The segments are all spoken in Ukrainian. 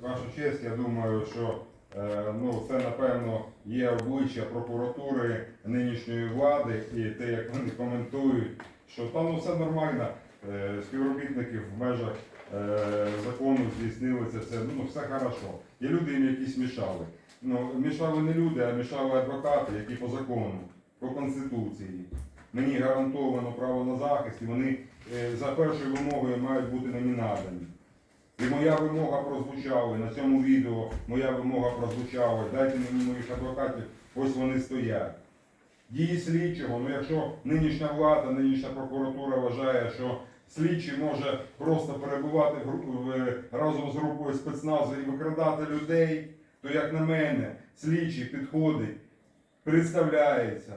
Ваша честь, я думаю, що е, ну, це напевно є обличчя прокуратури нинішньої влади і те, як вони коментують, що там ну, все нормально, е, співробітники в межах е, закону здійснили це все, ну все хорошо. Є люди, їм якісь мішали. Ну, мішали не люди, а мішали адвокати, які по закону, по конституції. Мені гарантовано право на захист, і вони е, за першою вимогою мають бути мені надані. І моя вимога прозвучала, на цьому відео моя вимога прозвучала. Дайте мені моїх адвокатів, ось вони стоять. Дії слідчого, ну якщо нинішня влада, нинішня прокуратура вважає, що слідчий може просто перебувати в, в- разом з групою спецназу і викрадати людей, то як на мене, слідчий підходить, представляється,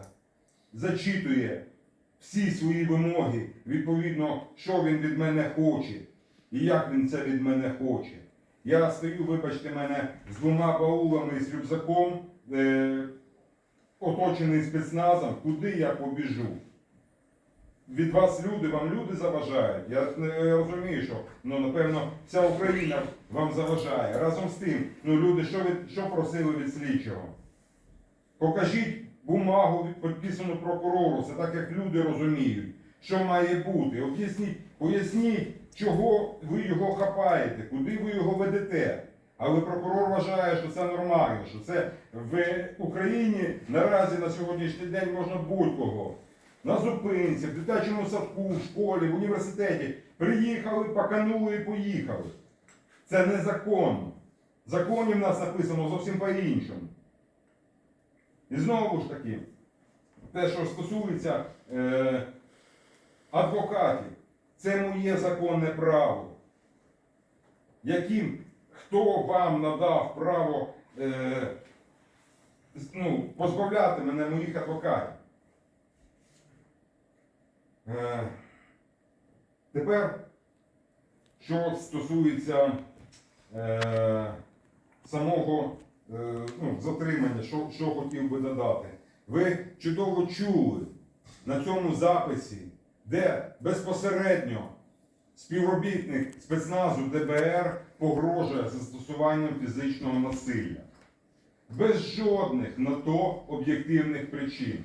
зачитує всі свої вимоги, відповідно, що він від мене хоче і як він це від мене хоче. Я стою, вибачте мене, з двома баулами і з рюкзаком, е, оточений спецназом, куди я побіжу. Від вас люди, вам люди заважають. Я е, розумію, що ну, напевно вся Україна вам заважає. Разом з тим, ну люди, що, ви, що просили від слідчого? Покажіть бумагу, підписану прокурору, це так як люди розуміють, що має бути. Об'ясніть, поясніть, чого ви його хапаєте, куди ви його ведете. Але прокурор вважає, що це нормально, що це в Україні наразі на сьогоднішній день можна будь-кого. На зупинці, в дитячому садку, в школі, в університеті приїхали, паканули і поїхали. Це незаконно. В законі в нас написано зовсім по-іншому. І знову ж таки, те, що стосується е, адвокатів, це моє законне право. Яким хто вам надав право е, ну, позбавляти мене моїх адвокатів? Е, тепер, що стосується е, самого е, ну, затримання, що, що хотів би додати. Ви чудово чули на цьому записі, де безпосередньо співробітник спецназу ДБР погрожує застосуванням фізичного насилля. Без жодних на то об'єктивних причин.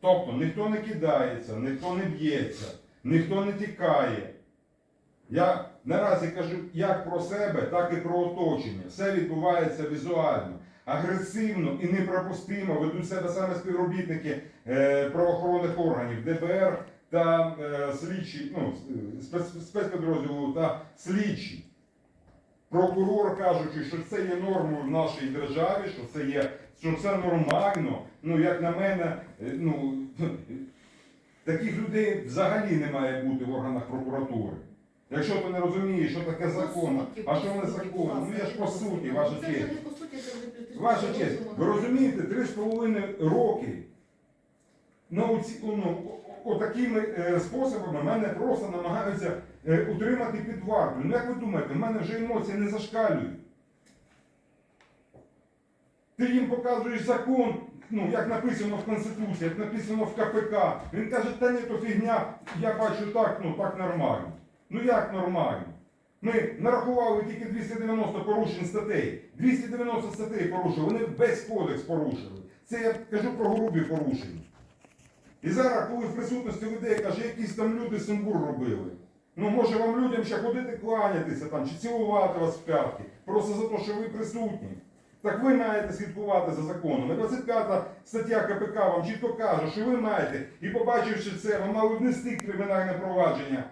Тобто ніхто не кидається, ніхто не б'ється, ніхто не тікає. Я наразі кажу як про себе, так і про оточення. Все відбувається візуально. Агресивно і непропустимо ведуть себе саме співробітники е, правоохоронних органів ДБР та е, слідчі, ну, спецпідрозділу та слідчі. Прокурор кажучи, що це є нормою в нашій державі, що це є, що це нормально. Ну, як на мене, е, ну, таких людей взагалі не має бути в органах прокуратури. Якщо ти не розумієш, що таке закон, а що не закон, ну я ж по суті, ваша Це вже честь. не по суті, це вже політичне Ваша честь, ви розумієте, три з половиною роки ну, ну, о- отакими е, способами мене просто намагаються е, утримати під вартою. Ну як ви думаєте, в мене вже емоції не зашкалюють. Ти їм показуєш закон, ну як написано в Конституції, як написано в КПК. Він каже, та ні, то фігня, я бачу так, ну так нормально. Ну як нормально? Ми нарахували тільки 290 порушень статей. 290 статей порушили, вони весь кодекс порушили. Це я кажу про грубі порушення. І зараз, коли в присутності людей каже, якісь там люди сумбур робили. Ну, може вам людям ще ходити кланятися там, чи цілувати вас в п'ятки, просто за те, що ви присутні. Так ви маєте слідкувати за законом. І 25 стаття КПК вам чітко каже, що ви маєте, і побачивши це, ви мали внести кримінальне провадження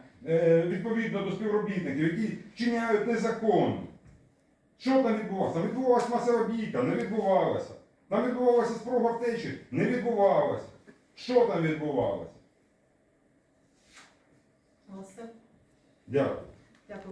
відповідно до співробітників, які вчиняють незаконно. Що там відбувалося? Там відбувалася масоробіта, не відбувалася. Там відбувалася спроба втечі, не відбувалася. Що там відбувалося? Дякую. Дякую.